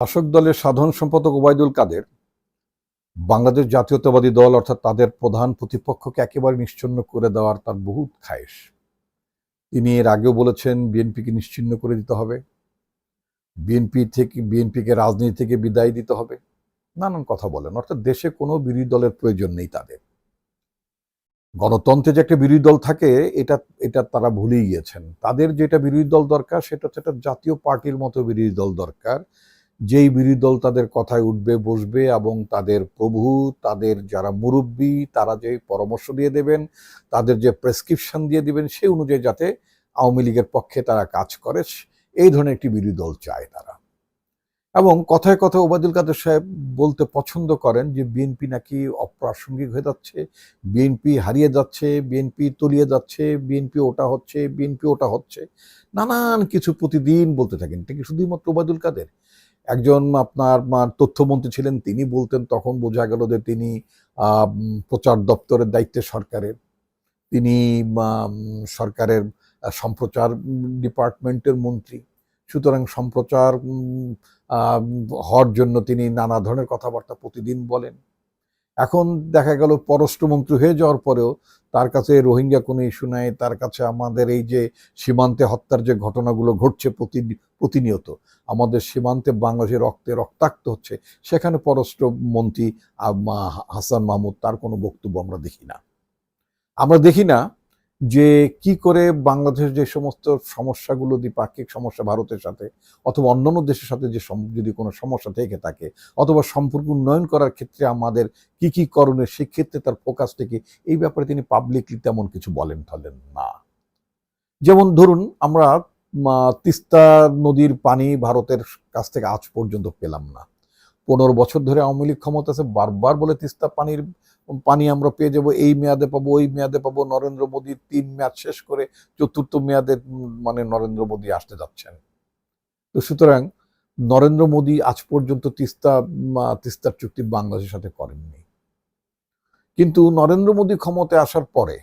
শাসক দলের সাধারণ সম্পাদক ওবায়দুল কাদের বাংলাদেশ জাতীয়তাবাদী দল, অর্থাৎ তাদের প্রধান প্রতিপক্ষকে একেবারে নিশ্চিহ্ন করে দেওয়ার তার বহুত খায়েশ। তিনি এর আগেও বলেছেন, বিএনপিকে নিশ্চিহ্ন করে দিতে হবে। বিএনপি থেকে, বিএনপিকে রাজনীতি থেকে বিদায় দিতে হবে। নানান কথা বলেন, অর্থাৎ দেশে কোনো বিরোধী দলের প্রয়োজন নেই তাদের। গণতন্ত্রে যে একটা বিরোধী দল থাকে, এটা এটা তারা ভুলেই গিয়েছেন। তাদের যেটা বিরোধী দল দরকার, সেটা হচ্ছে একটা জাতীয় পার্টির মতো বিরোধী দল দরকার যেই বিরোধী দল তাদের কথায় উঠবে, বসবে এবং তাদের প্রভু, তাদের যারা মুরব্বী, তারা যে পরামর্শ দিয়ে দেবেন, তাদের যে প্রেসক্রিপশন দিয়ে দিবেন, সেই অনুযায়ী যাতে আওয়ামী লীগের পক্ষে তারা কাজ করে এই ধরনের একটি বিরোধী দল চায় তারা। এবং কথায় কথায় ওবায়দুল কাদের সাহেব বলতে পছন্দ করেন যে, বিএনপি নাকি অপ্রাসঙ্গিক হয়ে যাচ্ছে, বিএনপি হারিয়ে যাচ্ছে, বিএনপি তলিয়ে যাচ্ছে, বিএনপি ওটা হচ্ছে, বিএনপি ওটা হচ্ছে, নানান কিছু প্রতিদিন বলতে থাকেন। এটা কি শুধুমাত্র ওবায়দুল কাদের? একজন আপনার তথ্যমন্ত্রী ছিলেন, তিনি বলতেন, তখন বোঝা গেল যে তিনি প্রচার দপ্তরের দায়িত্বে সরকারের। তিনি সরকারের সম্প্রচার ডিপার্টমেন্টের মন্ত্রী। সুতরাং সম্প্রচার হওয়ার জন্য তিনি নানা ধরনের কথাবার্তা প্রতিদিন বলেন। এখন দেখা গেল পররাষ্ট্রমন্ত্রী হয়ে যাওয়ার পরেও তার কাছে রোহিঙ্গা কোনো ইস্যু নাই, তার কাছে আমাদের এই যে সীমান্তে হত্যার যে ঘটনাগুলো ঘটছে প্রতি প্রতিনিয়ত, আমাদের সীমান্তে বাংলাদেশের রক্তে রক্তাক্ত হচ্ছে, সেখানে পররাষ্ট্রমন্ত্রী হাসান মাহমুদ তার কোনো বক্তব্য আমরা দেখি না। আমরা দেখি না যে কি করে বাংলাদেশের যে সমস্ত সমস্যাগুলো, দ্বিপাক্ষিক সমস্যা ভারতের সাথে অথবা অন্যান্য দেশের সাথে যে যদি কোনো সমস্যা থেকে থাকে অথবা সম্পর্ক উন্নয়ন করার ক্ষেত্রে আমাদের কি কি করণীয়, সেক্ষেত্রে তার ফোকাসটা কি? এই ব্যাপারে তিনি পাবলিকলি তেমন কিছু বলেন টলেন না। যেমন ধরুন, আমরা তিস্তা নদীর পানি ভারতের কাছ থেকে আজ পর্যন্ত পেলাম না। পনেরো বছর ধরে আওয়ামী লীগ ক্ষমতা আছে, বারবার বলে তিস্তা পানির পানি আমরা পেয়ে যাব, এই মেয়াদে পাবো, ওই মেয়াদে পাবো, নরেন্দ্র মোদী তিন মেয়াদ শেষ করে চতুর্থ মেয়াদে মানে নরেন্দ্র মোদী আসতে যাচ্ছেন। তো সুতরাং নরেন্দ্র মোদী আজ পর্যন্ত তিস্তা তিস্তার চুক্তি বাংলাদেশের সাথে করেননি। কিন্তু নরেন্দ্র মোদী ক্ষমতায় আসার পরে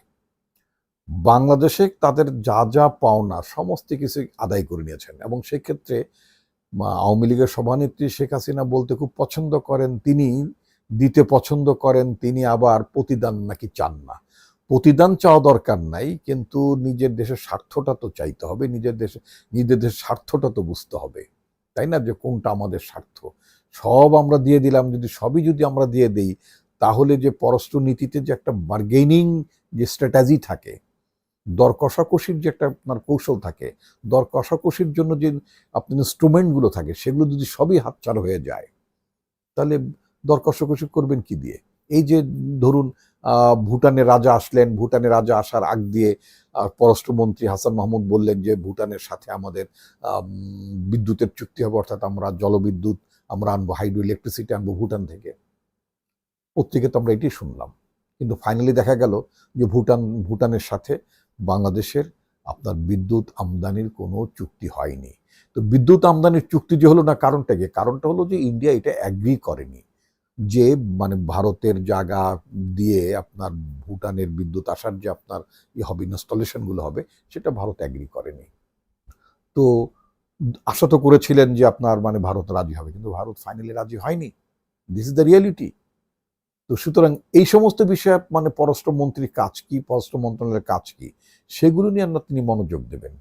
বাংলাদেশে তাদের যা যা পাওনা সমস্ত কিছু আদায় করে নিয়েছেন এবং সেক্ষেত্রে আওয়ামী লীগের সভানেত্রী শেখ হাসিনা বলতে খুব পছন্দ করেন তিনি, দিতে পছন্দ করেন তিনি আবার প্রতিদান নাকি চান না। প্রতিদান চাওয়া দরকার নাই, কিন্তু নিজের দেশের স্বার্থটা তো চাইতে হবে, নিজের দেশে নিজের দেশের স্বার্থটা তো বুঝতে হবে। তাই না? যে কোনটা আমাদের স্বার্থ? সব আমরা দিয়ে দিলাম, যদি সবই যদি আমরা দিয়ে দিই, তাহলে যে পররাষ্ট্র নীতিতে যে একটা বার্গেনিং যে স্ট্র্যাটাজি থাকে দর কষাকষির যে একটা আপনার কৌশল থাকে দর কষাকষির জন্য যে আপনার ইনস্ট্রুমেন্টগুলো থাকে সেগুলো যদি সবই হাতছাড়া হয়ে যায় তাহলে দর কষাকষি করবেন কি দিয়ে? এই যে ধরুন আহ, ভুটানের রাজা আসলেন ভুটানের রাজা আসার আগ দিয়ে পররাষ্ট্রমন্ত্রী হাসান মাহমুদ বললেন যে ভুটানের সাথে আমাদের বিদ্যুতের চুক্তি হবে অর্থাৎ আমরা জলবিদ্যুৎ আমরা আনব হাইড্রো ইলেকট্রিসিটি আনব ভুটান থেকে। পত্রিকা তো আমরা এটি শুনলাম। কিন্তু ফাইনালি দেখা গেল যে ভুটান ভুটানের সাথে বাংলাদেশের আপনার বিদ্যুৎ আমদানির কোনো চুক্তি হয়নি। তো বিদ্যুৎ আমদানির চুক্তি যে হলো না কারণটা কি? কারণটা হলো যে ইন্ডিয়া এটা অ্যাগ্রি করেনি। যে মানে ভারতের জায়গা দিয়ে আপনার ভুটানের বিদ্যুৎ আসার যে আপনার ই হবে ইনস্টলেশনগুলো হবে, সেটা ভারত অ্যাগ্রি করেনি। তো আশা তো করেছিলেন যে আপনার মানে ভারত রাজি হবে, কিন্তু ভারত ফাইনালি রাজি হয়নি। দিস ইজ দ্য রিয়ালিটি তো সুতরাং এই সমস্ত বিষয়ে মানে পররাষ্ট্রমন্ত্রীর কাজ কি পররাষ্ট্র মন্ত্রণালয়ের কাজ কি, সেগুলো নিয়ে আমরা তিনি মনোযোগ দেবেন।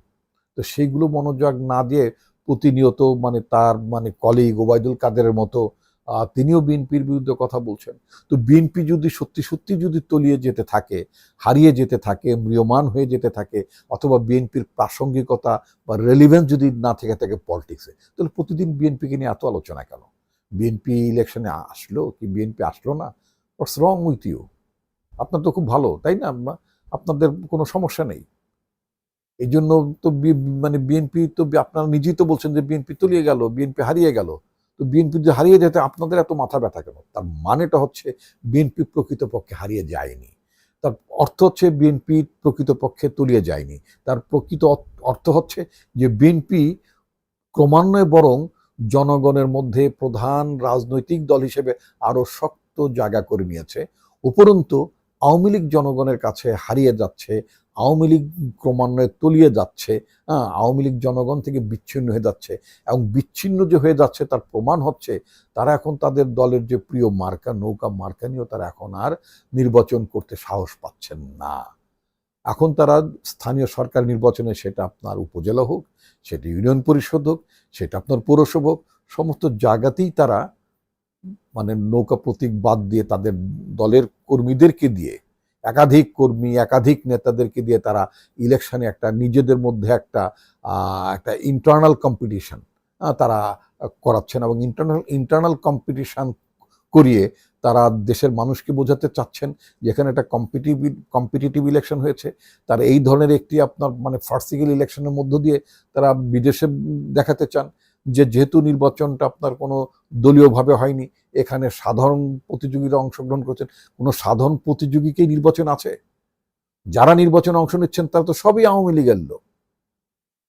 তো সেগুলো মনোযোগ না দিয়ে প্রতিনিয়ত মানে তার মানে কলিগ ওবায়দুল কাদেরের মতো তিনিও বিএনপির বিরুদ্ধে কথা বলছেন। তো বিএনপি যদি সত্যি সত্যি যদি তলিয়ে যেতে থাকে, হারিয়ে যেতে থাকে, ম্রিয়মান হয়ে যেতে থাকে, অথবা বিএনপির প্রাসঙ্গিকতা বা রেলিভেন্স যদি না থেকে থাকে পলিটিক্সে তাহলে প্রতিদিন বিএনপিকে নিয়ে এত আলোচনা কেন? বিএনপি ইলেকশনে আসলো কি বিএনপি আসলো না? হোয়াটস রং উইথ ইউ আপনার তো খুব ভালো, তাই না? আপনাদের কোনো সমস্যা নেই। এই জন্য তো মানে বিএনপি তো আপনারা নিজেই তো বলছেন যে বিএনপি তলিয়ে গেল বিএনপি হারিয়ে গেল। তো বিএনপি যে হারিয়ে যেতে আপনাদের এত মাথা ব্যথা কেন? তার মানেটা হচ্ছে বিএনপি প্রকৃতপক্ষে হারিয়ে যায়নি। তার অর্থ হচ্ছে বিএনপি প্রকৃতপক্ষে তলিয়ে যায়নি। তার প্রকৃত অর্থ- হচ্ছে যে বিএনপি ক্রমান্বয়ে বরং জনগণের মধ্যে প্রধান রাজনৈতিক দল হিসেবে আরও শক্ত জায়গা করে নিয়েছে। উপরন্তু, আওয়ামী লীগ জনগণের কাছে হারিয়ে যাচ্ছে, আওয়ামী লীগ ক্রমান্বয়ে তলিয়ে যাচ্ছে হ্যাঁ আওয়ামী লীগ জনগণ থেকে বিচ্ছিন্ন হয়ে যাচ্ছে এবং বিচ্ছিন্ন যে হয়ে যাচ্ছে তার প্রমাণ হচ্ছে তারা এখন তাদের দলের যে প্রিয় মার্কা, নৌকা মার্কা নিয়েও তারা এখন আর নির্বাচন করতে সাহস পাচ্ছেন না। এখন তারা স্থানীয় সরকার নির্বাচনে সেটা আপনার উপজেলা হোক, সেটা ইউনিয়ন পরিষদ হোক, সেটা আপনার পৌরসভা হোক, সমস্ত জায়গাতেই তারা মানে নৌকা প্রতীক বাদ দিয়ে তাদের দলের কর্মীদেরকে দিয়ে, একাধিক কর্মী, একাধিক নেতাদেরকে দিয়ে তারা ইলেকশনে একটা নিজেদের মধ্যে একটা একটা ইন্টারনাল কম্পিটিশন তারা করাচ্ছেন এবং ইন্টারনাল ইন্টারনাল কম্পিটিশন করিয়ে তারা দেশের মানুষকে বোঝাতে চাচ্ছেন যেখানে একটা কম্পিটিভ কম্পিটিটিভ ইলেকশন হয়েছে। তার এই ধরনের একটি আপনার মানে ফার্সিক্যাল ইলেকশনের মধ্য দিয়ে তারা বিদেশে দেখাতে চান। যে যেহেতু নির্বাচনটা আপনার কোনো দলীয়ভাবে হয়নি, এখানে সাধারণ প্রতিযোগীরা অংশগ্রহণ করছেন, কোনো সাধারণ প্রতিযোগীকেই নির্বাচন আছে? যারা নির্বাচনে অংশ নিচ্ছেন তারা তো সবই আওয়ামী লীগের লোক।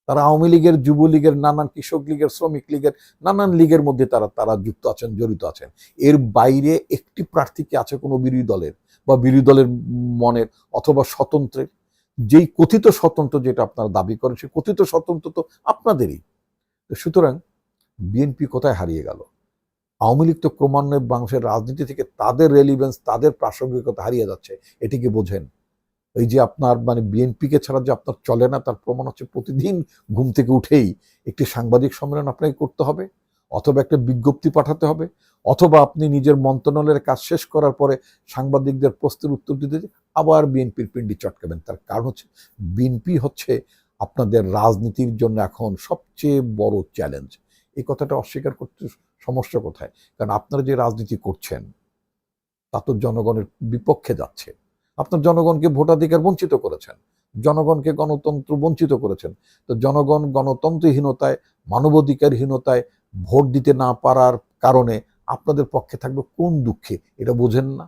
তারা আওয়ামী লীগের, যুবলীগের, নানান কৃষক লীগের, শ্রমিক লীগের, নানান লীগের মধ্যে তারা তারা যুক্ত আছেন, জড়িত আছেন। এর বাইরে একটি প্রার্থী কি আছে কোনো বিরোধী দলের বা বিরোধী দলের মনের অথবা স্বতন্ত্রের? যেই কথিত স্বতন্ত্র যেটা আপনারা দাবি করেন, সেই কথিত স্বতন্ত্র তো আপনাদেরই। তো সুতরাং বিএনপি কোথায় হারিয়ে গেল? আওয়ামী লীগ তো ক্রমান্বয়ে বাংলাদেশের রাজনীতি থেকে তাদের রেলিভেন্স তাদের প্রাসঙ্গিকতা হারিয়ে যাচ্ছে, এটি কি বোঝেন? এই যে আপনার মানে বিএনপিকে ছাড়া যে আপনার চলে না, তার প্রমাণ হচ্ছে প্রতিদিন ঘুম থেকে উঠেই একটি সাংবাদিক সম্মেলন আপনাকে করতে হবে, অথবা একটা বিজ্ঞপ্তি পাঠাতে হবে, অথবা আপনি নিজের মন্ত্রণালয়ের কাজ শেষ করার পরে সাংবাদিকদের প্রশ্নের উত্তর দিতে আবার বিএনপির পিন্ডি চটকাবেন। তার কারণ হচ্ছে, বিএনপি হচ্ছে আপনাদের রাজনীতির জন্য এখন সবচেয়ে বড় চ্যালেঞ্জ এই কথাটা অস্বীকার করতে সমস্যা কোথায়? কারণ আপনারা যে রাজনীতি করছেন, তা তো জনগণের বিপক্ষে যাচ্ছে। আপনার জনগণকে ভোটাধিকার বঞ্চিত করেছেন, জনগণকে গণতন্ত্র বঞ্চিত করেছেন। তো জনগণ গণতন্ত্রহীনতায়, মানবাধিকারহীনতায় ভোট দিতে না পারার কারণে আপনাদের পক্ষে থাকবে কোন দুঃখে? এটা বোঝেন না।